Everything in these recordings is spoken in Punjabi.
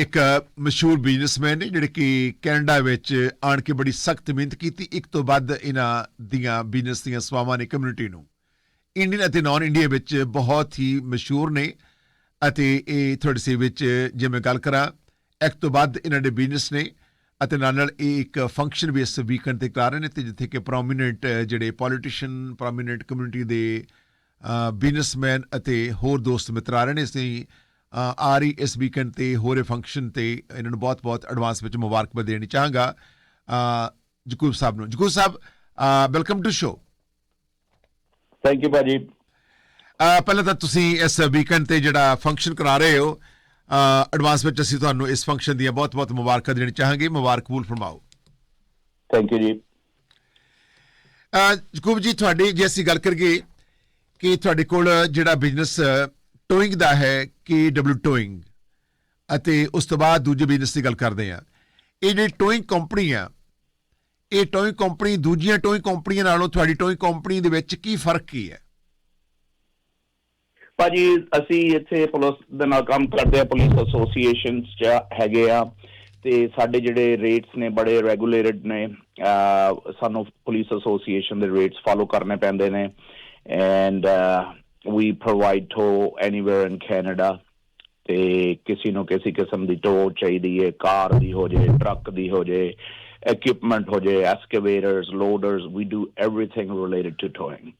ਇੱਕ ਮਸ਼ਹੂਰ ਬਿਜ਼ਨਸਮੈਨ ਨੇ ਜਿਹੜੇ ਕਿ ਕੈਨੇਡਾ ਵਿੱਚ ਆਣ ਕੇ ਬੜੀ ਸਖਤ ਮਿਹਨਤ ਕੀਤੀ, ਇੱਕ ਤੋਂ ਵੱਧ ਇਹਨਾਂ ਦੀਆਂ ਬਿਜ਼ਨਸ ਦੀਆਂ ਸੇਵਾਵਾਂ ਨੇ ਕਮਿਊਨਿਟੀ ਨੂੰ। ਇੰਡੀਅਨ ਅਤੇ ਨਾਨ ਇੰਡੀਆ ਵਿੱਚ ਬਹੁਤ ਹੀ ਮਸ਼ਹੂਰ ਨੇ ਅਤੇ ਇਹ ਤੁਹਾਡੇ ਸੇ ਵਿੱਚ ਜੇ ਮੈਂ ਗੱਲ ਕਰਾਂ, ਇੱਕ ਤੋਂ ਵੱਧ ਇਹਨਾਂ ਦੇ ਬਿਜ਼ਨਸ ਨੇ ਅਤੇ ਨਾਲ ਨਾਲ ਇਹ ਇੱਕ ਫੰਕਸ਼ਨ ਵੀ ਇਸ ਵੀਕਐਂਡ ਤੇ ਕਰਾ ਰਹੇ ਨੇ ਤੇ ਜਿੱਥੇ ਕਿ ਪ੍ਰੋਮਿਨੈਂਟ ਜਿਹੜੇ ਪੋਲੀਟੀਸ਼ੀਅਨ ਪ੍ਰੋਮਿਨੈਂਟ ਕਮਿਊਨਿਟੀ ਦੇ ਬਿਜ਼ਨਸਮੈਨ ਅਤੇ ਹੋਰ ਦੋਸਤ ਮਿੱਤਰ ਆ ਰਹੇ ਨੇ ਅਸੀਂ ਆ ਰਹੀ ਇਸ ਵੀਕਐਂਡ ਤੇ ਹੋਰੇ ਫੰਕਸ਼ਨ ਤੇ ਇਹਨਾਂ ਨੂੰ ਬਹੁਤ-ਬਹੁਤ ਐਡਵਾਂਸ ਵਿੱਚ ਮੁਬਾਰਕਬਾਦ ਦੇਣੀ ਚਾਹਾਂਗਾ। ਜਕੂਬ ਸਾਹਿਬ ਨੂੰ। Yakub sahib welcome to show thank you ਭਾਜੀ। ਪਹਿਲਾਂ ਤਾਂ ਤੁਸੀਂ ਇਸ ਵੀਕਐਂਡ ਤੇ ਜਿਹੜਾ ਫੰਕਸ਼ਨ ਕਰਾ ਰਹੇ ਹੋ ਐਡਵਾਂਸ ਵਿੱਚ ਅਸੀਂ ਤੁਹਾਨੂੰ ਇਸ ਫੰਕਸ਼ਨ ਦੀਆਂ ਬਹੁਤ-ਬਹੁਤ ਮੁਬਾਰਕਾਂ ਦੇਣੀ ਚਾਹਾਂਗੇ। ਮੁਬਾਰਕ ਕਬੂਲ ਫਰਮਾਓ। ਥੈਂਕ ਯੂ ਜੀ। ਜਕੂਬ ਜੀ ਤੁਹਾਡੀ ਜੇ ਅਸੀਂ ਗੱਲ ਕਰੀਏ ਕਿ ਤੁਹਾਡੇ ਕੋਲ ਜਿਹੜਾ ਬਿਜ਼ਨਸ ਟੋਇੰਗ ਦਾ ਹੈ ਕੇ ਡਬਲਯੂ ਟੋਇੰਗ। ਅਤੇ ਉਸ ਤੋਂ ਬਾਅਦ ਦੂਜੇ ਬਿਜ਼ਨਸ ਦੀ ਗੱਲ ਕਰਦੇ ਆ ਇਹ ਜਿਹੜੀ ਟੋਇੰਗ ਕੰਪਨੀ ਆ, ਇਹ ਟੋਇੰਗ ਕੰਪਨੀ ਦੂਜੀਆਂ ਟੋਇੰਗ ਕੰਪਨੀਆਂ ਨਾਲੋਂ ਤੁਹਾਡੀ ਟੋਇੰਗ ਕੰਪਨੀ ਦੇ ਵਿੱਚ ਕੀ ਫ਼ਰਕ ਕੀ ਹੈ? ਭਾਜੀ, ਅਸੀਂ ਇੱਥੇ ਪੁਲਿਸ ਦੇ ਨਾਲ ਕੰਮ ਕਰਦੇ ਆ ਪੁਲਿਸ ਐਸੋਸੀਏਸ਼ਨਸ ਚ ਹੈਗੇ ਆ ਤੇ ਸਾਡੇ ਜਿਹੜੇ ਰੇਟਸ ਨੇ ਬੜੇ ਰੈਗੂਲੇਟਡ ਨੇ। ਸਾਨੂੰ ਪੁਲਿਸ ਐਸੋਸੀਏਸ਼ਨ ਦੇ ਰੇਟਸ ਫਾਲੋ ਕਰਨੇ ਪੈਂਦੇ ਨੇ। And we provide tow anywhere in Canada ਤੇ ਕਿਸੇ ਨੂੰ ਕਿਸੇ ਕਿਸਮ ਦੀ ਟੋ ਚਾਹੀਦੀ ਹੈ ਕਾਰ ਦੀ ਹੋ ਜੇ ਟਰੱਕ ਦੀ ਹੋ ਜੇ equipment ਹੋ ਜੇ excavators loaders we do everything related to towing.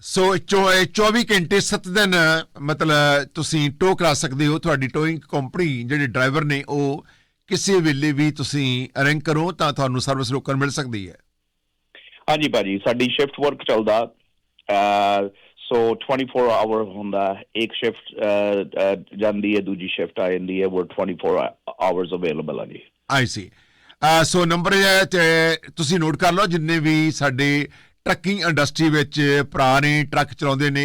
So ਚੌ- ਇਹ 24 ਘੰਟੇ 7 ਦਿਨ ਮਤਲਬ ਤੁਸੀਂ ਟੋ ਕਰਾ ਸਕਦੇ ਹੋ ਤੁਹਾਡੀ ਟੋਇੰਗ ਕੰਪਨੀ ਜਿਹੜੇ ਡਰਾਈਵਰ ਨੇ ਉਹ ਕਿਸੇ ਵੇਲੇ ਵੀ ਤੁਸੀਂ ਅਰੇਂਜ ਕਰੋ ਤਾਂ ਤੁਹਾਨੂੰ ਸਰਵਿਸ ਰੋਕਣ ਮਿਲ ਸਕਦੀ ਹੈ। ਹਾਂਜੀ ਭਾਜੀ ਸਾਡੀ ਸ਼ਿਫਟ ਵਰਕ ਚੱਲਦਾ ਸੋ 24 ਆਵਰ ਹੁੰਦਾ ਇੱਕ ਸ਼ਿਫਟ ਜਾਂਦੀ ਹੈ ਦੂਜੀ ਸ਼ਿਫਟ ਆ ਜਾਂਦੀ ਹੈ ਉਹ 24 ਆਵਰਸ ਅਵੇਲੇਬਲ ਆ ਜੀ ਆਈ ਸੀ ਸੋ ਨੰਬਰ ਹੈ ਤੇ ਤੁਸੀਂ ਨੋਟ ਕਰ ਲਓ ਜਿੰਨੇ ਵੀ ਸਾਡੇ ਟਰੱਕਿੰਗ ਇੰਡਸਟਰੀ ਵਿੱਚ ਭਰਾ ਨੇ ਟਰੱਕ ਚਲਾਉਂਦੇ ਨੇ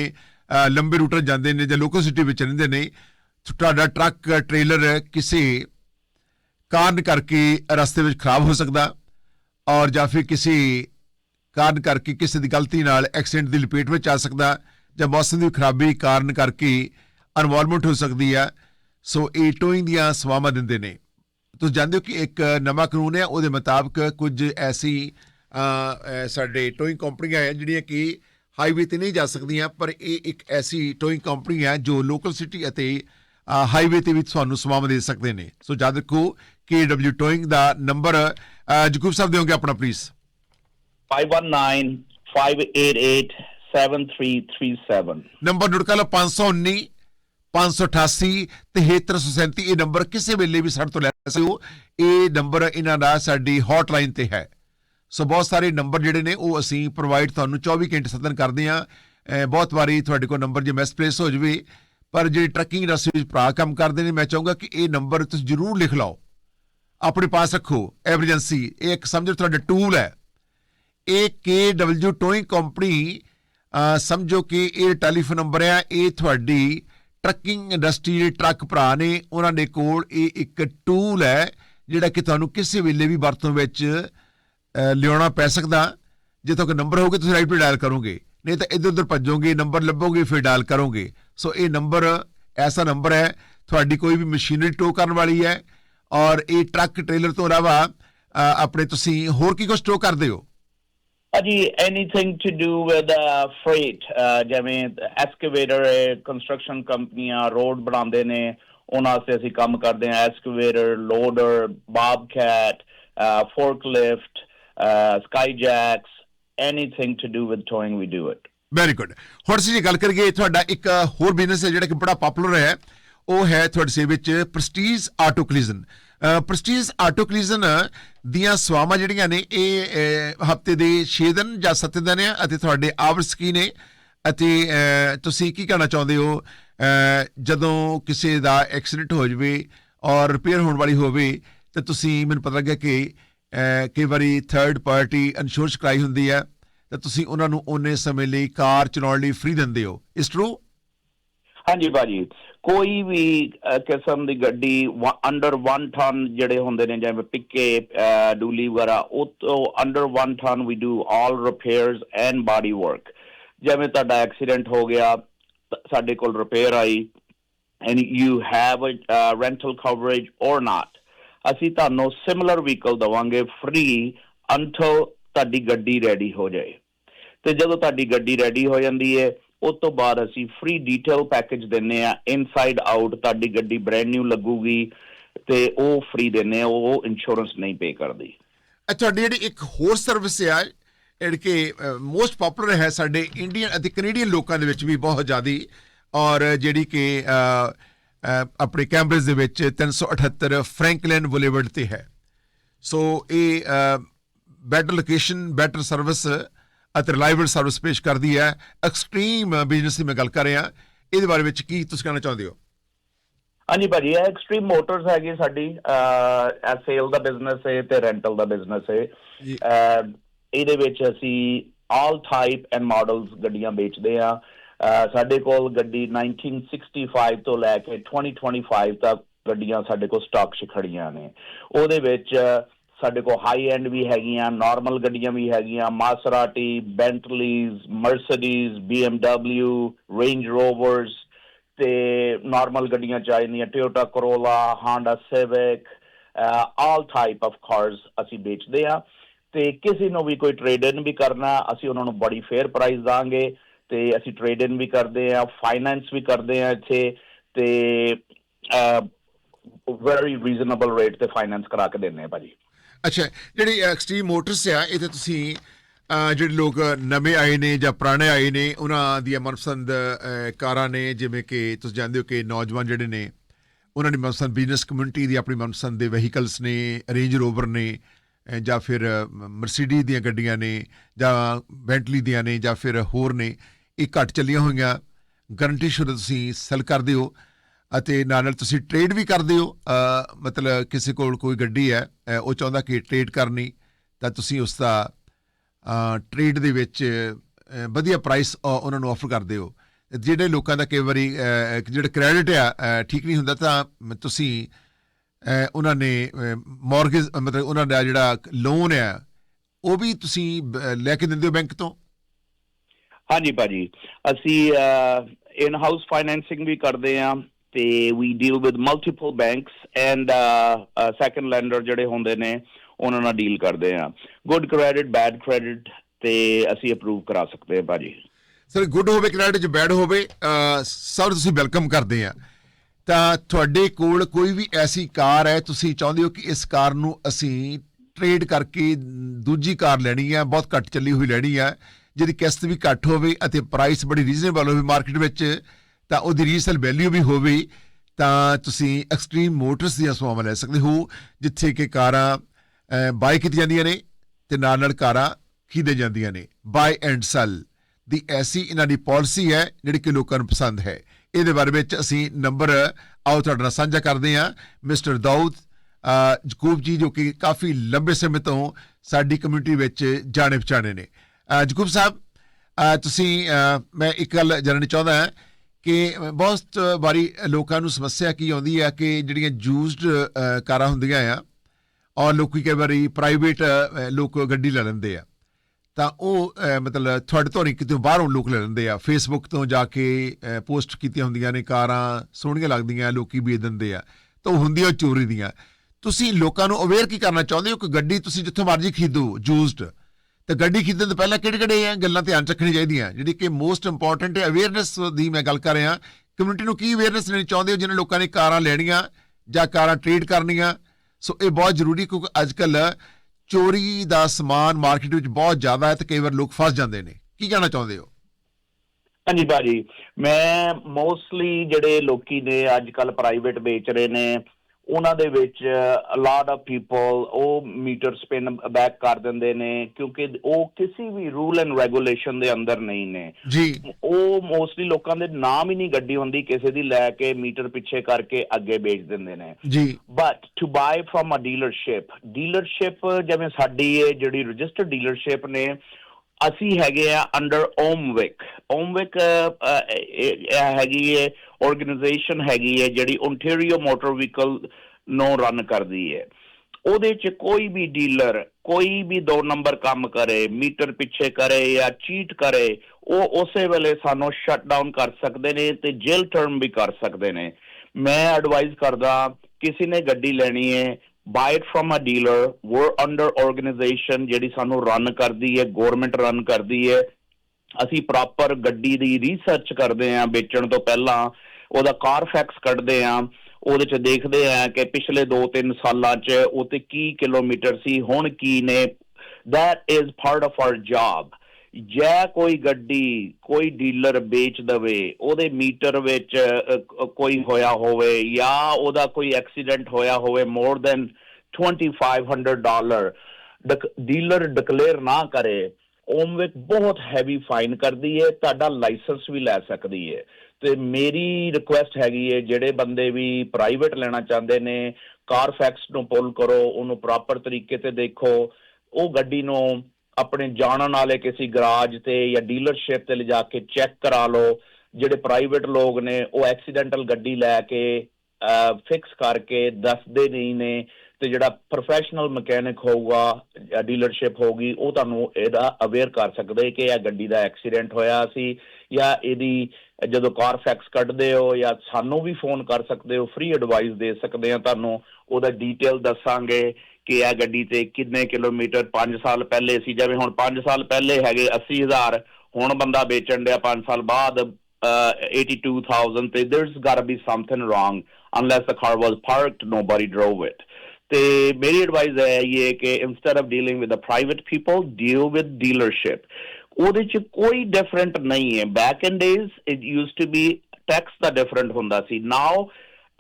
ਲੰਬੇ ਰੂਟਰ ਜਾਂਦੇ ਨੇ ਜਾਂ ਲੋਕਲ ਸਿਟੀ ਵਿੱਚ ਰਹਿੰਦੇ ਨੇ ਤੁਹਾਡਾ ਟਰੱਕ ਟ੍ਰੇਲਰ ਕਿਸੇ ਕਾਰਨ ਕਰਕੇ ਰਸਤੇ ਵਿੱਚ ਖਰਾਬ ਹੋ ਸਕਦਾ ਔਰ ਜਾਂ ਫਿਰ ਕਿਸੇ ਕਾਰਨ ਕਰਕੇ ਕਿਸੇ ਦੀ ਗਲਤੀ ਨਾਲ ਐਕਸੀਡੈਂਟ ਦੀ ਲਪੇਟ ਵਿੱਚ ਆ ਸਕਦਾ ਜਾਂ ਮੌਸਮ ਦੀ ਖਰਾਬੀ ਕਾਰਨ ਕਰਕੇ ਇਨਵੋਲਵਮੈਂਟ ਹੋ ਸਕਦੀ ਆ ਸੋ ਇਹ ਟੋਇੰਗ ਦੀਆਂ ਸੇਵਾਵਾਂ ਦਿੰਦੇ ਨੇ। ਤੁਸੀਂ ਜਾਣਦੇ ਹੋ ਕਿ ਇੱਕ ਨਵਾਂ ਕਾਨੂੰਨ ਹੈ ਉਹਦੇ ਮੁਤਾਬਕ ਕੁਝ ਐਸੀ ਸਾਡੇ ਟੋਇੰਗ ਕੰਪਨੀਆਂ ਹੈ ਜਿਹੜੀਆਂ ਕਿ ਹਾਈਵੇ ਤੇ ਨਹੀਂ ਜਾ ਸਕਦੀਆਂ ਪਰ ਇਹ ਇੱਕ ਐਸੀ ਟੋਇੰਗ ਕੰਪਨੀ ਹੈ ਜੋ ਲੋਕਲ ਸਿਟੀ ਅਤੇ ਹਾਈਵੇ ਤੇ ਵੀ ਤੁਹਾਨੂੰ ਸੇਵਾਵਾਂ ਦੇ ਸਕਦੇ ਨੇ। ਸੋ ਯਾਦ ਰੱਖੋ ਕਿ ਡਬਲਯੂ ਟੋਇੰਗ ਦਾ ਨੰਬਰ ਅ, ਸਾਹਿਬ ਦਿਓਗੇ ਆਪਣਾ ਪਲੀਜ਼ 5195887337 ਨੰਬਰ ਨੋਟ ਕਰ ਲਓ 519 588 7337 ਇਹ ਨੰਬਰ ਕਿਸੇ ਵੇਲੇ ਵੀ ਸਾਡੇ ਤੋਂ ਲੈ ਸਕਦੇ ਹੋ। ਇਹ ਨੰਬਰ ਇਹਨਾਂ ਦਾ ਸਾਡੀ ਹੌਟਲਾਈਨ ਤੇ ਹੈ। ਸੋ ਬਹੁਤ ਸਾਰੇ ਨੰਬਰ ਜਿਹੜੇ ਨੇ, ਉਹ ਅਸੀਂ ਪ੍ਰੋਵਾਈਡ ਤੁਹਾਨੂੰ 24 ਘੰਟੇ ਸਦਨ ਕਰਦੇ ਆ ਬਹੁਤ ਵਾਰੀ ਤੁਹਾਡੇ ਕੋਲ ਨੰਬਰ ਜੇ ਮਿਸਪਲੇਸ ਹੋ ਜਵੇ, ਪਰ ਜਿਹੜੀ ਟਰੱਕਿੰਗ ਇੰਡਸਟਰੀ ਵਿੱਚ ਭਰਾ ਕੰਮ ਕਰਦੇ ਨੇ, ਮੈਂ ਚਾਹੂੰਗਾ ਕਿ ਇਹ ਨੰਬਰ ਤੁਸੀਂ ਜ਼ਰੂਰ ਲਿਖ ਲਓ। ਆਪਣੇ ਪਾਸ ਰੱਖੋ ਐਮਰਜੈਂਸੀ ਇਹ ਇੱਕ ਸਮਝੋ ਤੁਹਾਡਾ ਟੂਲ ਹੈ। ਇਹ KW ਟੋਇੰਗ ਕੰਪਨੀ ਸਮਝੋ ਕਿ ਇਹ ਟੈਲੀਫੋਨ ਨੰਬਰ ਆ, ਇਹ ਤੁਹਾਡੀ ਟਰੱਕਿੰਗ ਇੰਡਸਟਰੀ ਦੇ ਟਰੱਕ ਭਰਾ ਨੇ, ਉਹਨਾਂ ਦੇ ਕੋਲ ਇਹ ਇੱਕ ਟੂਲ ਹੈ, ਜਿਹੜਾ ਕਿ ਤੁਹਾਨੂੰ ਕਿਸੇ ਵੇਲੇ ਵੀ ਵਰਤੋਂ ਵਿੱਚ ਲਿਆਉਣਾ ਪੈ ਸਕਦਾ। ਜੇ ਤੁਹਾਡਾ ਨੰਬਰ ਹੋਵੇ ਤੁਸੀਂ ਰਾਈਟ 'ਤੇ ਡਾਇਲ ਕਰੋਗੇ। ਨਹੀਂ ਤਾਂ ਇੱਧਰ ਉੱਧਰ ਭੱਜੋਗੇ, ਨੰਬਰ ਲੱਭੋਗੇ, ਫਿਰ ਡਾਇਲ ਕਰੋਗੇ। ਸੋ ਇਹ ਨੰਬਰ, ਐਸਾ ਨੰਬਰ ਹੈ, ਤੁਹਾਡੀ ਕੋਈ ਵੀ ਮਸ਼ੀਨਰੀ ਟੋ ਕਰਨ ਵਾਲੀ ਹੈ, ਔਰ ਇਹ ਟਰੱਕ ਟ੍ਰੇਲਰ ਤੋਂ ਇਲਾਵਾ ਆਪਣੇ ਤੁਸੀਂ ਹੋਰ ਕੀ ਕੁਝ ਟੋ ਕਰਦੇ ਹੋ? ਭਾਜੀ anything to do with freight ਜਿਵੇਂ ਐਕਸਕੇਵੇਟਰ ਕੰਸਟਰਕਸ਼ਨ ਕੰਪਨੀਆਂ ਰੋਡ ਬਣਾਉਂਦੇ ਨੇ, ਉਹਨਾਂ ਵਾਸਤੇ ਅਸੀਂ ਕੰਮ ਕਰਦੇ ਹਾਂ। Excavator loader Bobcat forklift sky jacks anything to do with towing we do it very good ਹੁਣ ਅਸੀਂ ਜੇ ਗੱਲ ਕਰੀਏ, ਤੁਹਾਡਾ ਇੱਕ ਹੋਰ ਬਿਜ਼ਨਸ ਹੈ ਜਿਹੜਾ ਕਿ ਬੜਾ ਪਪੂਲਰ ਹੈ। ਉਹ ਹੈ ਤੁਹਾਡੇ ਸੇ ਵਿੱਚ Prestige auto collision Prestige auto ਦੀਆਂ ਸੇਵਾਵਾਂ ਜਿਹੜੀਆਂ ਨੇ, ਇਹ ਹਫ਼ਤੇ ਦੇ 6 ਦਿਨ ਜਾਂ 7 ਦਿਨ ਆ ਅਤੇ ਤੁਹਾਡੇ ਆਵਰਸ ਕੀ ਨੇ? ਅਤੇ ਤੁਸੀਂ ਕੀ ਕਹਿਣਾ ਚਾਹੁੰਦੇ ਹੋ? ਜਦੋਂ ਕਿਸੇ ਦਾ ਐਕਸੀਡੈਂਟ ਹੋ ਜਾਵੇ ਔਰ ਰਿਪੇਅਰ ਹੋਣ ਵਾਲੀ ਹੋਵੇ, ਤੇ ਤੁਸੀਂ ਮੈਨੂੰ ਪਤਾ ਲੱਗਿਆ ਕਿ ਕਈ ਵਾਰੀ ਥਰਡ ਪਾਰਟੀ ਇੰਸ਼ੋਰੈਂਸ ਕਰਾਈ ਹੁੰਦੀ ਹੈ, ਤਾਂ ਤੁਸੀਂ ਉਹਨਾਂ ਨੂੰ ਉਹਨੇ ਸਮੇਂ ਲਈ ਕਾਰ ਚਲਾਉਣ ਲਈ ਫ੍ਰੀ ਦਿੰਦੇ ਹੋ। ਇਸ ਟਰੂ ਹਾਂਜੀ ਭਾਜੀ ਕੋਈ ਵੀ ਕਿਸਮ ਦੀ ਗੱਡੀ ਅੰਡਰ 1 ਟਨ ਜਿਹੜੇ ਹੁੰਦੇ ਨੇ ਜਿਵੇਂ ਪਿੱਕੇ ਡੂਲੀ ਵਗੈਰਾ ਉਹ ਤੋਂ under 1 ton we do all repairs and body work ਜਿਵੇਂ ਤੁਹਾਡਾ ਐਕਸੀਡੈਂਟ ਹੋ ਗਿਆ ਸਾਡੇ ਕੋਲ repair I and you have a uh, rental coverage or ਅਸੀਂ ਤੁਹਾਨੂੰ ਸਿਮਿਲਰ ਵਹੀਕਲ ਦਵਾਂਗੇ ਫ੍ਰੀ until ਤੁਹਾਡੀ ਗੱਡੀ ਰੈਡੀ ਹੋ ਜਾਏ। ਤੇ ਜਦੋਂ ਤੁਹਾਡੀ ਗੱਡੀ ਰੈਡੀ ਹੋ ਜਾਂਦੀ ਹੈ ਉਸ ਤੋਂ ਬਾਅਦ ਅਸੀਂ ਫ੍ਰੀ ਡੀਟੇਲ ਪੈਕੇਜ ਦਿੰਨੇ ਆ ਇਨਸਾਈਡ ਆਊਟ ਤੁਹਾਡੀ ਗੱਡੀ ਬ੍ਰੈਂਡ ਨਿਊ ਲੱਗੂਗੀ ਤੇ ਉਹ ਫ੍ਰੀ ਦਿੰਨੇ ਆ ਉਹ ਇੰਸ਼ੋਰੈਂਸ ਨਹੀਂ ਪੇ ਕਰਦੀ। ਤੁਹਾਡੀ ਜਿਹੜੀ ਇੱਕ ਹੋਰ ਸਰਵਿਸ ਆ, ਜਿਹੜੀ ਕਿ ਮੋਸਟ ਪਪੂਲਰ ਹੈ ਸਾਡੇ ਇੰਡੀਅਨ ਅਤੇ ਕੈਨੇਡੀਅਨ ਲੋਕਾਂ ਦੇ ਵਿੱਚ ਵੀ ਬਹੁਤ ਜ਼ਿਆਦੀ ਔਰ ਜਿਹੜੀ ਕਿ ਆਪਣੇ ਕੈਂਬਰਿਜ ਦੇ ਵਿੱਚ 378 ਫ੍ਰੈਂਕਲਿਨ ਬੁਲੇਵਰਡ ਤੇ ਹੈ। ਸੋ ਇਹ ਬੈਟਰ ਲੋਕੇਸ਼ਨ ਬੈਟਰ ਸਰਵਿਸ ਅਤੇ ਰਿਲਾਇਬਲ ਸਰਵਿਸ ਪੇਸ਼ ਕਰਦੀ ਹੈ। ਐਕਸਟ੍ਰੀਮ ਬਿਜ਼ਨਸ ਦੀ ਮੈਂ ਗੱਲ ਕਰ ਰਿਹਾ। ਇਹਦੇ ਬਾਰੇ ਵਿੱਚ ਕੀ ਤੁਸੀਂ ਕਹਿਣਾ ਚਾਹੁੰਦੇ ਹੋ? ਹਾਂਜੀ ਭਾਜੀ ਇਹ ਐਕਸਟ੍ਰੀਮ ਮੋਟਰਸ ਹੈਗੀ ਸਾਡੀ ਅਹ ਸੇਲ ਦਾ ਬਿਜ਼ਨਸ ਹੈ ਤੇ ਰੈਂਟਲ ਦਾ ਬਿਜ਼ਨਸ ਹੈ ਇਹਦੇ ਵਿੱਚ ਅਸੀਂ ਆਲ ਟਾਈਪ ਐਂਡ ਮਾਡਲਸ ਗੱਡੀਆਂ ਵੇਚਦੇ ਆ ਸਾਡੇ ਕੋਲ ਗੱਡੀ 1965 ਤੋਂ ਲੈ ਕੇ 2025 ਤੱਕ ਗੱਡੀਆਂ ਸਾਡੇ ਕੋਲ ਸਟਾਕ 'ਚ ਖੜੀਆਂ ਨੇ। ਉਹਦੇ ਵਿੱਚ ਸਾਡੇ ਕੋਲ ਹਾਈ ਐਂਡ ਵੀ ਹੈਗੀਆਂ ਨਾਰਮਲ ਗੱਡੀਆਂ ਵੀ ਹੈਗੀਆਂ Maserati Bentleys Mercedes BMW Range Rovers ਤੇ ਨਾਰਮਲ ਗੱਡੀਆਂ ਚਾਹੀਦੀਆਂ Toyota Corolla Honda Civic all type of cars ਅਸੀਂ ਵੇਚਦੇ ਆ ਤੇ ਕਿਸੇ ਨੂੰ ਵੀ ਕੋਈ ਟ੍ਰੇਡ ਇਨ ਵੀ ਕਰਨਾ, ਅਸੀਂ ਉਹਨਾਂ ਨੂੰ ਬੜੀ ਫੇਅਰ ਪ੍ਰਾਈਸ ਦਾਂਗੇ ਤੇ ਅਸੀਂ ਟ੍ਰੇਡ ਇਨ ਵੀ ਕਰਦੇ ਆ ਫਾਈਨੈਂਸ ਵੀ ਕਰਦੇ ਆ ਇੱਥੇ ਤੇ ਵੈਰੀ ਰੀਜ਼ਨੇਬਲ ਰੇਟ ਤੇ ਫਾਈਨੈਂਸ ਕਰਾ ਕੇ ਦਿੰਨੇ ਆ ਭਾਜੀ। ਅੱਛਾ, ਜਿਹੜੀ ਐਕਸਟ੍ਰੀਮ ਮੋਟਰਸ ਆ, ਇਹ ਤੇ ਤੁਸੀਂ ਜਿਹੜੇ ਲੋਕ ਨਵੇਂ ਆਏ ਨੇ ਜਾਂ ਪੁਰਾਣੇ ਆਏ ਨੇ, ਉਹਨਾਂ ਦੀਆਂ ਮਨਪਸੰਦ ਕਾਰਾਂ ਨੇ, ਜਿਵੇਂ ਕਿ ਤੁਸੀਂ ਜਾਣਦੇ ਹੋ ਕਿ ਨੌਜਵਾਨ ਜਿਹੜੇ ਨੇ, ਉਹਨਾਂ ਦੀ ਮਨਪਸੰਦ ਬਿਜ਼ਨਸ ਕਮਿਊਨਿਟੀ ਦੀ ਆਪਣੀ ਮਨਪਸੰਦ ਦੇ ਵਹੀਕਲਸ ਨੇ ਰੇਂਜ ਰੋਵਰ ਨੇ ਜਾਂ ਫਿਰ ਮਰਸੀਡੀ ਦੀਆਂ ਗੱਡੀਆਂ ਨੇ, ਜਾਂ ਬੈਂਟਲੀ ਦੀਆਂ ਨੇ, ਜਾਂ ਫਿਰ ਹੋਰ ਨੇ, ਇਹ ਘੱਟ ਚੱਲੀਆਂ ਹੋਈਆਂ। ਗਾਰੰਟੀ ਸ਼ੁਰੂ ਤੁਸੀਂ ਸੈਲ ਕਰਦੇ ਹੋ। ਅਤੇ ਨਾਲ ਨਾਲ ਤੁਸੀਂ ਟ੍ਰੇਡ ਵੀ ਕਰਦੇ ਹੋ ਮਤਲਬ ਕਿਸੇ ਕੋਲ ਕੋਈ ਗੱਡੀ ਹੈ ਉਹ ਚਾਹੁੰਦਾ ਕਿ ਟ੍ਰੇਡ ਕਰਨੀ, ਤਾਂ ਤੁਸੀਂ ਉਸ ਦਾ ਟ੍ਰੇਡ ਦੇ ਵਿੱਚ ਵਧੀਆ ਪ੍ਰਾਈਸ ਉਹਨਾਂ ਨੂੰ ਆਫਰ ਕਰਦੇ ਹੋ। ਜਿਹੜੇ ਲੋਕਾਂ ਦਾ ਕਈ ਵਾਰੀ ਜਿਹੜਾ ਕ੍ਰੈਡਿਟ ਆ ਠੀਕ ਨਹੀਂ ਹੁੰਦਾ, ਤਾਂ ਤੁਸੀਂ ਉਹਨਾਂ ਨੇ ਮਾਰਗੇਜ ਮਤਲਬ ਉਹਨਾਂ ਦਾ ਜਿਹੜਾ ਲੋਨ ਹੈ ਉਹ ਵੀ ਤੁਸੀਂ ਲੈ ਕੇ ਦਿੰਦੇ ਹੋ ਬੈਂਕ ਤੋਂ? ਹਾਂਜੀ ਭਾਜੀ, ਅਸੀਂ ਇਨ ਹਾਊਸ ਫਾਈਨੈਂਸਿੰਗ ਵੀ ਕਰਦੇ ਆ ਤੇ we deal with multiple banks and second lender ਜਿਹੜੇ ਹੁੰਦੇ ਨੇ, ਉਹਨਾਂ ਨਾਲ ਡੀਲ ਕਰਦੇ ਆ ਗੁੱਡ ਕ੍ਰੈਡਿਟ ਬੈਡ ਕ੍ਰੈਡਿਟ ਤੇ ਅਸੀਂ ਅਪਰੂਵ ਕਰਾ ਸਕਦੇ ਆ ਭਾਜੀ। ਸਰ ਗੁੱਡ ਹੋਵੇ ਕ੍ਰੈਡਿਟ ਚ ਬੈਡ ਹੋਵੇ ਸਭ ਤੁਸੀਂ ਵੈਲਕਮ ਕਰਦੇ ਆ ਤਾਂ ਤੁਹਾਡੇ ਕੋਲ ਕੋਈ ਵੀ ਐਸੀ ਕਾਰ ਹੈ, ਤੁਸੀਂ ਚਾਹੁੰਦੇ ਹੋ ਕਿ ਇਸ ਕਾਰ ਨੂੰ ਅਸੀਂ ਟ੍ਰੇਡ ਕਰਕੇ ਦੂਜੀ ਕਾਰ ਲੈਣੀ ਹੈ, ਬਹੁਤ ਘੱਟ ਚੱਲੀ ਹੋਈ ਲੈਣੀ ਹੈ, ਜਿਹਦੀ ਕਿਸ਼ਤ ਵੀ ਘੱਟ ਹੋਵੇ ਅਤੇ ਪ੍ਰਾਈਸ ਬੜੀ ਰੀਜ਼ਨੇਬਲ ਹੋਵੇ ਮਾਰਕੀਟ ਵਿੱਚ ਤਾਂ ਉਹਦੀ ਰੀਸੇਲ ਵੈਲਿਊ ਵੀ ਹੋਵੇ, ਤਾਂ ਤੁਸੀਂ ਐਕਸਟ੍ਰੀਮ ਮੋਟਰਸ ਦੀਆਂ ਸੇਵਾਵਾਂ ਲੈ ਸਕਦੇ ਹੋ, ਜਿੱਥੇ ਕਿ ਕਾਰਾਂ ਬਾਈ ਕੀਤੀਆਂ ਜਾਂਦੀਆਂ ਨੇ ਤੇ ਨਾਲ ਨਾਲ ਕਾਰਾਂ ਖਰੀਦੇ ਜਾਂਦੀਆਂ ਨੇ। ਬਾਈ ਐਂਡ ਸੈਲ ਦੀ ਐਸੀ ਇਹਨਾਂ ਦੀ ਪਾਲਿਸੀ ਹੈ, ਜਿਹੜੀ ਕਿ ਲੋਕਾਂ ਨੂੰ ਪਸੰਦ ਹੈ। ਇਹਦੇ ਬਾਰੇ ਵਿੱਚ ਅਸੀਂ ਨੰਬਰ ਆਓ ਤੁਹਾਡੇ ਨਾਲ ਸਾਂਝਾ ਕਰਦੇ ਹਾਂ। ਮਿਸਟਰ ਦਾਊਦ ਜਕੂਬ ਜੀ, ਜੋ ਕਿ ਕਾਫੀ ਲੰਬੇ ਸਮੇਂ ਤੋਂ ਸਾਡੀ ਕਮਿਊਨਿਟੀ ਵਿੱਚ ਜਾਣੇ ਪਛਾਣੇ ਨੇ ਜਕੂਬ ਸਾਹਿਬ ਤੁਸੀਂ ਮੈਂ ਇੱਕ ਗੱਲ ਜਾਣਨੀ ਚਾਹੁੰਦਾ ਹਾਂ ਕਿ ਬਹੁਤ ਵਾਰੀ ਲੋਕਾਂ ਨੂੰ ਸਮੱਸਿਆ ਕੀ ਆਉਂਦੀ ਹੈ ਕਿ ਜਿਹੜੀਆਂ ਯੂਜ਼ਡ ਕਾਰਾਂ ਹੁੰਦੀਆਂ ਆ, ਔਰ ਲੋਕੀ ਕਈ ਵਾਰੀ ਪ੍ਰਾਈਵੇਟ ਲੋਕ ਗੱਡੀ ਲੈ ਲੈਂਦੇ ਆ। ਤਾਂ ਉਹ ਮਤਲਬ ਤੁਹਾਡੇ ਤੋਂ ਨਹੀਂ, ਕਿਤੇ ਬਾਹਰੋਂ ਲੋਕ ਲੈ ਲੈਂਦੇ ਆ। ਫੇਸਬੁੱਕ ਤੋਂ ਜਾ ਕੇ ਪੋਸਟ ਕੀਤੀਆਂ ਹੁੰਦੀਆਂ ਨੇ ਕਾਰਾਂ, ਸੋਹਣੀਆਂ ਲੱਗਦੀਆਂ, ਲੋਕੀ ਵੇਚ ਦਿੰਦੇ ਆ। ਤਾਂ ਉਹ ਹੁੰਦੀਆਂ ਚੋਰੀ ਦੀਆਂ। ਤੁਸੀਂ ਲੋਕਾਂ ਨੂੰ ਅਵੇਅਰ ਕੀ ਕਰਨਾ ਚਾਹੁੰਦੇ ਹੋ ਕਿ ਗੱਡੀ ਤੁਸੀਂ ਜਿੱਥੋਂ ਮਰਜ਼ੀ ਖਰੀਦੋ ਯੂਜ਼ਡ ਤੇ ਗੱਡੀ ਖਰੀਦਣ ਤੋਂ ਪਹਿਲਾਂ ਕਿਹੜੇ ਕਿਹੜੇ ਆ ਗੱਲਾਂ ਧਿਆਨ 'ਚ ਰੱਖਣੀ ਚਾਹੀਦੀਆਂ? ਜਿਹੜੀ ਕਿ ਮੋਸਟ ਇੰਪੋਰਟੈਂਟ ਹੈ ਅਵੇਅਰਨੈਸ ਦੀ ਮੈਂ ਗੱਲ ਕਰ ਰਿਹਾ। ਕਮਿਊਨਿਟੀ ਨੂੰ ਕੀ ਅਵੇਅਰਨੈਸ ਲੈਣੀ ਚਾਹੁੰਦੇ ਹੋ ਜਿਹਨਾਂ ਲੋਕਾਂ ਨੇ ਕਾਰਾਂ ਲੈਣੀਆਂ ਜਾਂ ਕਾਰਾਂ ਟ੍ਰੇਡ ਕਰਨੀਆਂ? ਸੋ ਇਹ ਬਹੁਤ ਜ਼ਰੂਰੀ ਕਿਉਂਕਿ ਅੱਜ ਕੱਲ ਚੋਰੀ ਦਾ ਸਮਾਨ ਮਾਰਕੀਟ ਵਿੱਚ ਬਹੁਤ ਜ਼ਿਆਦਾ ਹੈ ਤੇ ਕਈ ਵਾਰ ਲੋਕ ਫਸ ਜਾਂਦੇ ਨੇ। ਕੀ ਕਹਿਣਾ ਚਾਹੁੰਦੇ ਹੋ? ਹਾਂਜੀ ਭਾਜੀ, ਮੈਂ ਮੋਸਟਲੀ ਜਿਹੜੇ ਲੋਕੀ ਨੇ ਅੱਜ ਕੱਲ ਪ੍ਰਾਈਵੇਟ ਵੇਚ ਰਹੇ ਨੇ ਉਹਨਾਂ ਦੇ ਵਿੱਚ ਅ lot of people ਉਹ ਮੀਟਰ ਸਪਿਨ ਬੈਕ ਕਰ ਦਿੰਦੇ ਨੇ ਕਿਉਂਕਿ ਉਹ ਕਿਸੇ ਵੀ ਰੂਲ ਐਂਡ ਰੈਗੂਲੇਸ਼ਨ ਦੇ ਅੰਦਰ ਨਹੀਂ ਨੇ। ਜੀ। ਉਹ ਮੋਸਟਲੀ ਲੋਕਾਂ ਦੇ ਨਾਮ ਹੀ ਨਹੀਂ ਗੱਡੀ ਹੁੰਦੀ ਕਿਸੇ ਦੀ ਲੈ ਕੇ ਮੀਟਰ ਪਿੱਛੇ ਕਰਕੇ ਅੱਗੇ ਵੇਚ ਦਿੰਦੇ ਨੇ। ਜੀ। But to buy from a dealership dealership ਜਿਵੇਂ ਸਾਡੀ ਇਹ ਜਿਹੜੀ ਰਜਿਸਟਰਡ ਡੀਲਰਸ਼ਿਪ ਨੇ ਅਸੀਂ ਹੈਗੇ ਆ ਅੰਡਰ ਓਮਵਿਕ। ਓਮਵਿਕ ਹੈਗੀ ਹੈ ਆਰਗੇਨਾਈਜੇਸ਼ਨ ਹੈਗੀ ਹੈ ਜਿਹੜੀ ਓਨਟਾਰੀਓ ਮੋਟਰ ਵਹੀਕਲ ਨੂੰ ਰਨ ਕਰਦੀ ਹੈ ਉਹਦੇ ਚ ਕੋਈ ਵੀ ਡੀਲਰ ਕੋਈ ਵੀ ਦੋ ਨੰਬਰ ਕੰਮ ਕਰੇ, ਮੀਟਰ ਪਿੱਛੇ ਕਰੇ ਜਾਂ ਚੀਟ ਕਰੇ, ਉਹ ਉਸੇ ਵੇਲੇ ਸਾਨੂੰ ਸ਼ਟ ਡਾਊਨ ਕਰ ਸਕਦੇ ਨੇ ਤੇ ਜੇਲ ਟਰਮ ਵੀ ਕਰ ਸਕਦੇ ਨੇ। ਮੈਂ ਐਡਵਾਈਸ ਕਰਦਾ, ਕਿਸੇ ਨੇ ਗੱਡੀ ਲੈਣੀ ਹੈ buy it from a dealer were under organization ਜਿਹੜੀ ਸਾਨੂੰ ਰਨ ਕਰਦੀ ਹੈ ਗਵਰਨਮੈਂਟ ਰਨ ਕਰਦੀ ਹੈ। ਅਸੀਂ ਪ੍ਰੋਪਰ ਗੱਡੀ ਦੀ ਰਿਸਰਚ ਕਰਦੇ ਆਂ ਵੇਚਣ ਤੋਂ ਪਹਿਲਾਂ। ਉਹਦਾ ਕਾਰਫੈਕਸ ਕੱਢਦੇ ਆਂ ਉਹਦੇ ਚ ਦੇਖਦੇ ਆਂ ਕਿ ਪਿਛਲੇ 2-3 ਸਾਲਾਂ ਚ ਉਹ ਤੇ ਕੀ ਕਿਲੋਮੀਟਰ ਸੀ, ਹੁਣ ਕੀ ਨੇ। That is part of our job ਜੈ ਕੋਈ ਗੱਡੀ ਕੋਈ ਡੀਲਰ ਵੇਚ ਦਵੇ, ਉਹਦੇ ਮੀਟਰ ਵਿੱਚ ਕੋਈ ਹੋਇਆ ਹੋਵੇ ਜਾਂ ਉਹਦਾ ਕੋਈ ਐਕਸੀਡੈਂਟ ਹੋਇਆ ਹੋਵੇ more than 2500 dollar dealer declare ਨਾ ਕਰੇ, ਓਮਵਿਕ ਬਹੁਤ ਹੈਵੀ ਫਾਈਨ ਕਰਦੀ ਹੈ ਤੁਹਾਡਾ ਲਾਇਸੈਂਸ ਵੀ ਲੈ ਸਕਦੀ ਹੈ ਤੇ ਮੇਰੀ ਰਿਕੁਐਸਟ ਹੈਗੀ ਹੈ ਜਿਹੜੇ ਬੰਦੇ ਵੀ ਪ੍ਰਾਈਵੇਟ ਲੈਣਾ ਚਾਹੁੰਦੇ ਨੇ, ਕਾਰਫੈਕਸ ਨੂੰ ਪੁੱਲ ਕਰੋ, ਉਹਨੂੰ ਪ੍ਰੋਪਰ ਤਰੀਕੇ ਤੇ ਦੇਖੋ, ਉਹ ਗੱਡੀ ਨੂੰ ਆਪਣੇ ਜਾਣਨ ਵਾਲੇ ਕਿਸੇ ਗਰਾਜ ਤੇ ਜਾਂ ਡੀਲਰਸ਼ਿਪ ਤੇ ਲਿਜਾ ਕੇ ਚੈੱਕ ਕਰਾ ਲਓ। ਜਿਹੜੇ ਪ੍ਰਾਈਵੇਟ ਲੋਕ ਨੇ, ਉਹ ਐਕਸੀਡੈਂਟਲ ਗੱਡੀ ਲੈ ਕੇ ਫਿਕਸ ਕਰਕੇ ਦੱਸਦੇ ਨਹੀਂ ਨੇ ਤੇ ਜਿਹੜਾ ਪ੍ਰੋਫੈਸ਼ਨਲ ਮਕੈਨਿਕ ਹੋਊਗਾ ਡੀਲਰਸ਼ਿਪ ਹੋਊਗੀ, ਉਹ ਤੁਹਾਨੂੰ ਇਹਦਾ ਅਵੇਅਰ ਕਰ ਸਕਦੇ ਕਿ ਇਹ ਗੱਡੀ ਦਾ ਐਕਸੀਡੈਂਟ ਹੋਇਆ ਸੀ ਜਾਂ ਇਹਦੀ ਜਦੋਂ ਕਾਰ ਫੈਕਸ ਕੱਢਦੇ ਹੋ ਜਾਂ ਸਾਨੂੰ ਵੀ ਫੋਨ ਕਰ ਸਕਦੇ ਹੋ ਫ੍ਰੀ ਐਡਵਾਈਸ ਦੇ ਸਕਦੇ ਆ ਤੁਹਾਨੂੰ, ਉਹਦਾ ਡੀਟੇਲ ਦੱਸਾਂਗੇ। ਕਿ ਇਹ ਗੱਡੀ ਤੇ ਕਿੰਨੇ ਕਿਲੋਮੀਟਰ? 5 ਸਾਲ ਪਹਿਲੇ ਸੀ, ਜਿਵੇਂ ਹੁਣ 5 ਸਾਲ ਪਹਿਲੇ ਹੈਗੇ 80000 ਹੁਣ ਬੰਦਾ ਵੇਚਣ ਡਿਆ 5 ਸਾਲ ਬਾਅਦ 82000 ਤੇ there's got to be something wrong unless the car was parked, nobody drove it. ਤੇ ਮੇਰੀ ਐਡਵਾਈਸ ਹੈ ਇਹ ਕਿ instead of dealing with the private people, deal with dealership. ਉਹਦੇ ਚ ਕੋਈ ਡਿਫਰੈਂਟ ਨਹੀਂ ਹੈ। Back in days it used to be tax the different ਹੁੰਦਾ ਸੀ। Now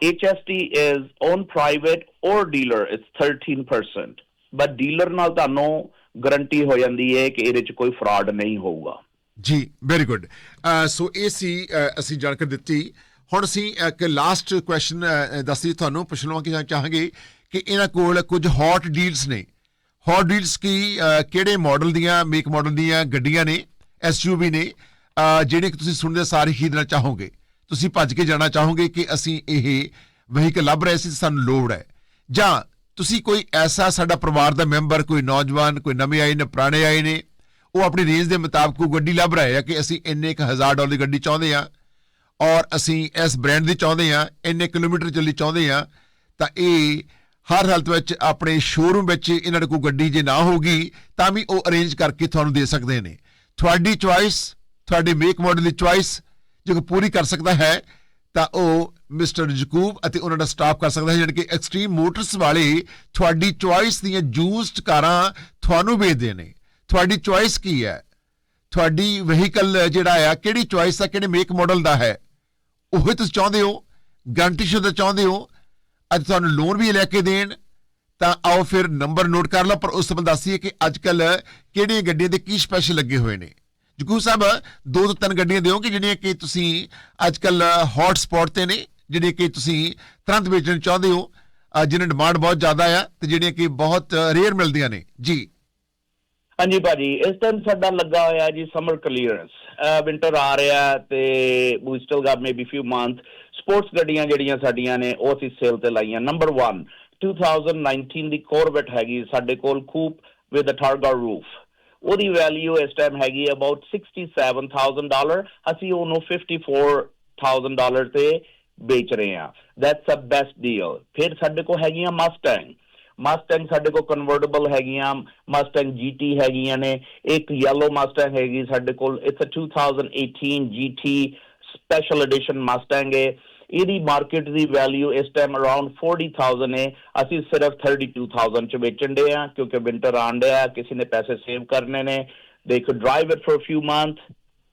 HST is on private or dealer. It's 13% but dealer ਨਾਲ ਤੁਹਾਨੂੰ ਗਾਰੰਟੀ ਹੋ ਜਾਂਦੀ ਹੈ ਕਿ ਇਹਦੇ ਚ ਕੋਈ ਫਰਾਡ ਨਹੀਂ ਹੋਊਗਾ। ਜੀ ਵੈਰੀ ਗੁੱਡ ਸੋ ਇਹ ਸੀ ਅਸੀਂ ਜਾਣਕਾਰੀ ਦਿੱਤੀ। ਹੁਣ ਅਸੀਂ ਇੱਕ ਲਾਸਟ ਕੁਐਸਚਨ ਦੱਸੀ ਤੁਹਾਨੂੰ, ਪੁੱਛਣਾ ਕਿ ਚਾਹਾਂਗੇ ਕਿ ਇਹਨਾਂ ਕੋਲ ਕੁਝ ਹੌਟ ਡੀਲਸ ਨੇ। ਹੌਟ ਡੀਲਸ ਕੀ ਕਿਹੜੇ ਮਾਡਲ ਦੀਆਂ ਮੇਕ ਮਾਡਲ ਦੀਆਂ ਗੱਡੀਆਂ ਨੇ ਐਸਯੂਵੀ ਨੇ ਜਿਹੜੇ ਕਿ ਤੁਸੀਂ ਸੁਣਦੇ ਸਾਰੇ ਖਰੀਦਣਾ ਚਾਹੋਗੇ? ਤੁਸੀਂ ਭੱਜ ਕੇ ਜਾਣਾ ਚਾਹੋਗੇ ਕਿ ਅਸੀਂ ਇਹ ਵਹੀਕਲ ਲੱਭ ਰਹੇ ਸੀ, ਸਾਨੂੰ ਲੋੜ ਹੈ। ਜਾਂ ਤੁਸੀਂ ਕੋਈ ਐਸਾ ਸਾਡਾ ਪਰਿਵਾਰ ਦਾ ਮੈਂਬਰ ਕੋਈ ਨੌਜਵਾਨ, ਕੋਈ ਨਵੇਂ ਆਏ ਨੇ, ਪੁਰਾਣੇ ਆਏ ਨੇ, ਉਹ ਆਪਣੀ ਰੇਂਜ ਦੇ ਮੁਤਾਬਕ ਕੋਈ ਗੱਡੀ ਲੱਭ ਰਹੇ ਆ ਕਿ ਅਸੀਂ ਇੰਨੇ ਕੁ ਹਜ਼ਾਰ ਡਾਲਰ ਦੀ ਗੱਡੀ ਚਾਹੁੰਦੇ ਆ ਔਰ ਅਸੀਂ ਇਸ ਬ੍ਰਾਂਡ ਦੀ ਚਾਹੁੰਦੇ ਆ, ਇੰਨੇ ਕਿਲੋਮੀਟਰ ਚੱਲੀ ਚਾਹੁੰਦੇ ਆ, ਤਾਂ ਇਹ ਹਰ ਹਾਲਤ ਵਿੱਚ ਆਪਣੇ ਸ਼ੋਰੂਮ ਵਿੱਚ ਇਹਨਾਂ ਦੇ ਕੋਈ ਗੱਡੀ ਜੇ ਨਾ ਹੋਗੀ ਤਾਂ ਵੀ ਉਹ ਅਰੇਂਜ ਕਰਕੇ ਤੁਹਾਨੂੰ ਦੇ ਸਕਦੇ ਨੇ। ਤੁਹਾਡੀ ਚੁਆਇਸ ਤੁਹਾਡੇ ਮੇਕ ਮਾਡਲ ਦੀ ਚੁਆਇਸ ਜੇ ਕੋਈ ਪੂਰੀ ਕਰ ਸਕਦਾ ਹੈ, ਤਾਂ ਉਹ ਮਿਸਟਰ ਯਕੂਬ ਅਤੇ ਉਹਨਾਂ ਦਾ ਸਟਾਫ ਕਰ ਸਕਦਾ ਹੈ ਜਾਣੀ ਕਿ ਐਕਸਟ੍ਰੀਮ ਮੋਟਰਸ ਵਾਲੇ ਤੁਹਾਡੀ ਚੁਆਇਸ ਦੀਆਂ ਜੂਸਡ ਕਾਰਾਂ ਤੁਹਾਨੂੰ ਵੇਚਦੇ ਨੇ। ਤੁਹਾਡੀ ਚੁਆਇਸ ਕੀ ਹੈ? ਤੁਹਾਡੀ ਵਹੀਕਲ ਜਿਹੜਾ ਆ, ਕਿਹੜੀ ਚੁਆਇਸ ਆ, ਕਿਹੜੇ ਮੇਕ ਮਾਡਲ ਦਾ ਹੈ? ਉਹ ਤੁਸੀਂ ਚਾਹੁੰਦੇ ਹੋ? ਗਾਰੰਟੀ ਸ਼ੁਦਾ ਚਾਹੁੰਦੇ ਹੋ? ਅੱਜ ਤੁਹਾਨੂੰ ਲੋਨ ਵੀ ਲੈ ਕੇ ਦੇਣ, ਤਾਂ ਆਓ ਫਿਰ ਨੰਬਰ ਨੋਟ ਕਰ ਲਓ, ਪਰ ਉਸ ਸੰਬੰਧ ਬਾਅਦ ਦੱਸੀਏ ਕਿ ਅੱਜ ਕੱਲ ਕਿਹੜੀਆਂ ਗੱਡੀਆਂ ਦੇ ਕੀ ਸਪੈਸ਼ਲ ਲੱਗੇ ਹੋਏ ਨੇ? ਜਗੂ ਸਾਹਿਬ, ਦੋ ਤੋਂ ਤਿੰਨ ਗੱਡੀਆਂ ਦਿਓਗੇ ਜਿਹੜੀਆਂ ਕਿ ਤੁਸੀਂ ਅੱਜ ਕੱਲ ਹੌਟ ਸਪੌਟ ਤੇ ਨੇ, ਜਿਹੜੀਆਂ ਕਿ ਤੁਸੀਂ ਤੁਰੰਤ ਵੇਚਣ ਚਾਹੁੰਦੇ ਹੋ ਜਿਨ੍ਹਾਂ ਡਿਮਾਂਡ ਬਹੁਤ ਜ਼ਿਆਦਾ ਆ ਤੇ ਜਿਹੜੀਆਂ ਕਿ ਬਹੁਤ ਰੇਅਰ ਮਿਲਦੀਆਂ ਨੇ। ਜੀ। ਹਾਂਜੀ ਭਾਜੀ, ਇਸ ਟਾਈਮ ਸਾਡਾ ਲੱਗਾ ਹੋਇਆ ਜੀ ਸਮਰ ਕਲੀਅਰੈਂਸ ਵਿੰਟਰ ਆ ਰਿਹਾ ਤੇ we still got maybe few month sports ਗੱਡੀਆਂ ਜਿਹੜੀਆਂ ਸਾਡੀਆਂ ਨੇ, ਉਹ ਅਸੀਂ ਸੇਲ ਤੇ ਲਾਈਆਂ। ਨੰਬਰ 1 2019 ਦੀ ਕੋਰਵੈਟ ਹੈਗੀ ਸਾਡੇ ਕੋਲ coupe with a targa roof ਉਹਦੀ ਵੈਲਿਊ ਇਸ ਟਾਈਮ ਹੈਗੀ ਅਬਾਊਟ 67000 ਡਾਲਰ ਅਸੀਂ ਉਹਨੂੰ 54000 ਡਾਲਰ ਤੇ ਵੇਚ ਰਹੇ ਹਾਂ। ਦੈਟਸ ਅ ਬੈਸਟ ਡੀਲ ਫਿਰ ਸਾਡੇ ਕੋਲ ਹੈਗੀਆਂ ਮਸਟੈਂਗ ਮਸਟੈਂਗ ਸਾਡੇ ਕੋਲ ਕਨਵਰਟੇਬਲ ਹੈਗੀਆਂ। ਮਸਟੈਂਗ GT ਹੈਗੀਆਂ ਨੇ। ਇੱਕ ਯੈਲੋ ਮਸਟੈਂਗ ਹੈਗੀ ਸਾਡੇ ਕੋਲ। It's a 2018 GT special edition Mustang ਹੈ। ਇਹਦੀ ਮਾਰਕੀਟ ਦੀ ਵੈਲਿਊ ਇਸ ਟਾਈਮ ਅਰਾਊਂਡ 40000 ਹੈ। ਅਸੀਂ ਸਿਰਫ 32000 ਚ ਵੇਚਣ ਦੇ ਆ ਕਿਉਂਕਿ ਵਿੰਟਰ ਆਣ ਡਿਆ ਕਿਸੇ ਨੇ ਪੈਸੇ ਸੇਵ ਕਰਨੇ ਨੇ। They could drive it for few month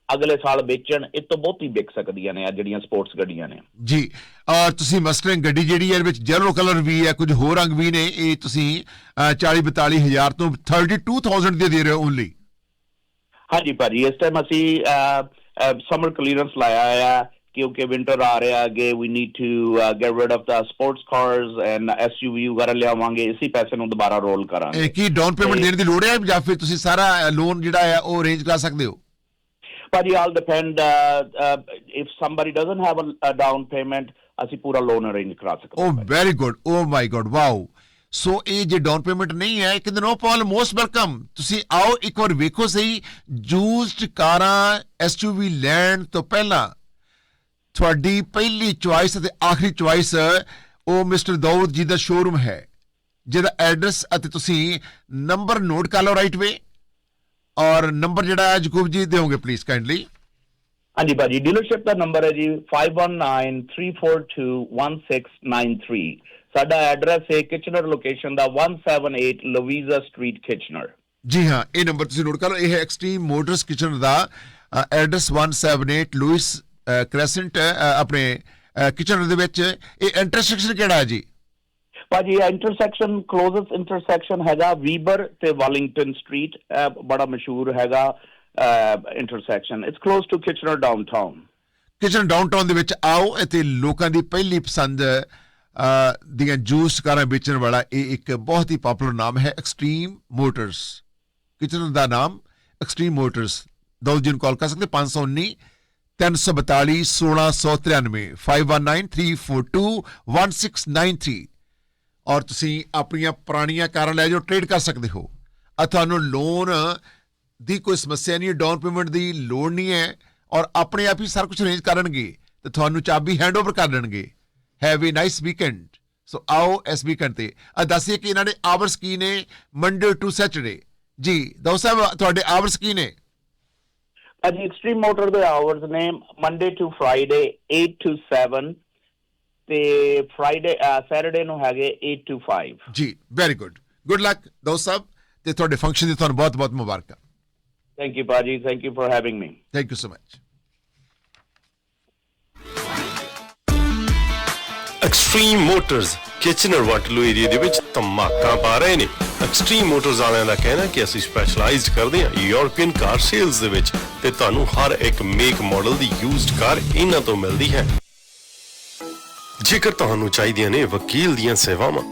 ਅਗਲੇ ਸਾਲ ਵੇਚਣ ਇਹ ਤੋਂ ਬਹੁਤੀ ਵਿਕ ਸਕਦੀਆਂ ਨੇ ਆ ਜਿਹੜੀਆਂ ਸਪੋਰਟਸ ਗੱਡੀਆਂ ਨੇ। ਜੀ ਔਰ ਤੁਸੀਂ ਮਸਟਰਿੰਗ ਗੱਡੀ ਜਿਹੜੀ ਹੈ ਇਹਦੇ ਵਿੱਚ ਯੈਲੋ ਕਲਰ ਵੀ ਹੈ ਕੁਝ ਹੋਰ ਰੰਗ ਵੀ ਨੇ ਇਹ ਤੁਸੀਂ 40 42 ਹਜ਼ਾਰ ਤੋਂ 32000 ਦੇ ਦੇ ਰਹੇ ਹੋ ਓਨਲੀ ਹਾਂਜੀ ਭਾਜੀ ਇਸ ਟਾਈਮ ਅਸੀਂ ਸਮਰ ਕਲੀਅਰੈਂਸ ਲਾਇਆ ਆ ਕਿਉਂਕਿ ਵਿੰਟਰ ਆ ਰਿਹਾ ਅੱਗੇ we need to get rid of the sports cars and SUV ਵਗੈਰਾ ਲਿਆਵਾਂਗੇ ਇਸੇ ਪੈਸੇ ਨੂੰ ਦੁਬਾਰਾ ਰੋਲ ਕਰਾਂਗੇ ਕੀ ਡਾਊਨ ਪੇਮੈਂਟ ਦੇਣ ਦੀ ਲੋੜ ਹੈ ਜਾਂ ਫਿਰ ਤੁਸੀਂ ਸਾਰਾ ਲੋਨ ਜਿਹੜਾ ਹੈ ਉਹ ਅਰੇਂਜ ਕਰਾ ਸਕਦੇ ਹੋ ਭਾਜੀ all depend if somebody doesn't have a down payment ਅਸੀਂ ਪੂਰਾ ਲੋਨ ਅਰੇਂਜ ਕਰਾ ਸਕਦੇ ਓ ਹਾਂ ਭਾਜੀ। Very good oh my god wow so ਇਹ ਜੇ ਡਾਊਨ ਪੇਮੈਂਟ ਨਹੀਂ ਹੈ ਕਹਿੰਦੇ ਨੋ ਪ੍ਰੋਬਲਮ ਮੋਸਟ ਵੈਲਕਮ ਤੁਸੀਂ ਆਓ ਇੱਕ ਵਾਰ ਵੇਖੋ ਸਹੀ ਯੂਜ਼ਡ ਕਾਰਾਂ ਐਸਯੂਵੀ ਲੈਣ ਤੋਂ ਪਹਿਲਾਂ ਤੁਹਾਡੀ ਪਹਿਲੀ ਚੁਆਇਸ ਅਤੇ ਆਖਰੀ ਚੁਆਇਸ ਉਹ ਮਿਸਟਰ ਦਾਊਦ ਜੀ ਦਾ ਸ਼ੋਰੂਮ ਹੈ ਜਿਹਦਾ ਐਡਰੈਸ ਅਤੇ ਤੁਸੀਂ ਨੰਬਰ ਨੋਟ ਕਰ ਲਓ ਰਾਈਟ ਵੇ ਔਰ ਨੰਬਰ ਜਿਹੜਾ ਹੈ ਜਕੂਬ ਜੀ ਦਿਓਗੇ ਪਲੀਜ਼ ਕਾਈਂਡਲੀ ਹਾਂਜੀ ਭਾਜੀ ਡੀਲਰਸ਼ਿਪ ਦਾ ਨੰਬਰ ਹੈ ਜੀ 5193421693 ਸਾਡਾ ਐਡਰੈਸ ਹੈ ਕਿਚਨਰ ਲੋਕੇਸ਼ਨ ਦਾ 178 ਲਵੀਜ਼ਾ ਸਟਰੀਟ ਕਿਚਨਰ ਜੀ ਹਾਂ ਇਹ ਨੰਬਰ ਤੁਸੀਂ ਨੋਟ ਕਰ ਲਓ ਇਹ ਹੈ ਐਕਸਟ੍ਰੀਮ ਮੋਟਰਸ ਕਿਚਨ ਦਾ ਐਡਰੈਸ 178 ਲੂਇਸ ਕ੍ਰੈਸੈਂਟ ਆਪਣੇ ਕਿਚਨ ਦੇ ਵਿੱਚ ਇਹ ਇੰਟਰਸੈਕਸ਼ਨ ਕਿਹੜਾ ਹੈ ਜੀ? ਭਾਜੀ ਇੰਟਰਸੈਕਸ਼ਨ ਕਲੋਜ਼ੈਸਟ ਇੰਟਰਸੈਕਸ਼ਨ ਹੈਗਾ ਵੀਬਰ ਤੇ ਵਾਲਿੰਗਟਨ ਸਟਰੀਟ ਬੜਾ ਮਸ਼ਹੂਰ ਹੈਗਾ intersection it's close to Kitchener downtown Kitchener downtown ਦੇ ਵਿੱਚ ਆਓ ਅਤੇ ਲੋਕਾਂ ਦੀ ਪਹਿਲੀ ਪਸੰਦ ਦੀਆਂ ਜੂਸ ਕਾਰਾਂ ਵੇਚਣ ਵਾਲਾ ਇਹ ਇੱਕ ਬਹੁਤ ਹੀ ਪਪੂਲਰ ਨਾਮ ਹੈ ਐਕਸਟ੍ਰੀਮ ਮੋਟਰਸ ਕਿਚਨ ਦਾ ਨਾਮ ਐਕਸਟ੍ਰੀਮ ਮੋਟਰਸ ਦੋ ਜੀ ਨੂੰ ਕਾਲ ਕਰ ਸਕਦੇ 519 342 1693 5193421693 ਔਰ ਤੁਸੀਂ ਆਪਣੀਆਂ ਪੁਰਾਣੀਆਂ ਕਾਰਾਂ ਲੈ ਜਾਓ ਟ੍ਰੇਡ ਕਰ ਸਕਦੇ ਹੋ। ਆ ਤੁਹਾਨੂੰ ਲੋਨ ਦੀ ਕੋਈ ਸਮੱਸਿਆ ਨਹੀਂ ਹੈ ਡਾਊਨ ਪੇਮੈਂਟ ਦੀ ਲੋੜ ਨਹੀਂ ਹੈ, ਔਰ ਆਪਣੇ ਆਪ ਹੀ ਸਾਰਾ ਕੁਝ ਅਰੇਂਜ ਕਰਨਗੇ ਤੇ ਤੁਹਾਨੂੰ ਚਾਬੀ ਹੈਂਡਓਵਰ ਕਰ ਦੇਣਗੇ have a nice weekend so ਆਓ ਇਸ ਵੀਕਐਂਡ ਤੇ। ਆ ਦੱਸਿਏ ਕਿ ਇਹਨਾਂ ਦੇ ਆਵਰਸ ਕੀ ਨੇ ਮੰਡੇ ਟੂ ਸੈਟਰਡੇ ਜੀ ਦੋ ਸਾਹਿਬ, ਤੁਹਾਡੇ ਆਵਰਸ ਕੀ ਨੇ? ਭਾਜੀ ਐਕਸਟ੍ਰੀਮ ਮੋਟਰ ਦੇ ਆਵਰਸ ਨੇ ਮੰਡੇ ਟੂ ਫਰਾਈਡੇ 8 ਟੂ 7 ਤੇ ਫਰਾਈਡੇ ਸੈਟਰਡੇ ਨੂੰ ਹੈਗੇ 8 ਟੂ 5 ਜੀ ਵੈਰੀ ਗੁੱਡ ਗੁੱਡ ਲੱਕ ਦੋ ਸਾਹਿਬ ਤੇ ਤੁਹਾਡੇ ਫੰਕਸ਼ਨ ਦੀ ਤੁਹਾਨੂੰ ਬਹੁਤ ਬਹੁਤ ਮੁਬਾਰਕਾਂ ਥੈਂਕ ਯੂ ਭਾਜੀ thank you for having me thank you so much Extreme Motors Kitchener Waterloo area ਦੇ ਵਿੱਚ ਧਮਾਕਾ ਪਾ ਰਹੇ ਨੇ ਐਕਸਟ੍ਰੀਮ ਮੋਟਰਸ ਵਾਲਿਆਂ ਦਾ ਕਹਿਣਾ ਕਿ ਅਸੀਂ ਸਪੈਸ਼ਲਾਈਜ਼ਡ ਕਰਦੇ ਹਾਂ ਯੂਰਪੀਅਨ ਕਾਰ ਸੇਲਸ ਦੇ ਵਿੱਚ ਤੇ ਤੁਹਾਨੂੰ ਹਰ ਇੱਕ ਮੇਕ ਮਾਡਲ ਦੀ ਯੂਜ਼ਡ ਕਾਰ ਇਹਨਾਂ ਤੋਂ ਮਿਲਦੀ ਹੈ। ਜੇਕਰ ਤੁਹਾਨੂੰ ਚਾਹੀਦੀਆਂ ਨੇ ਵਕੀਲ ਦੀਆਂ ਸੇਵਾਵਾਂ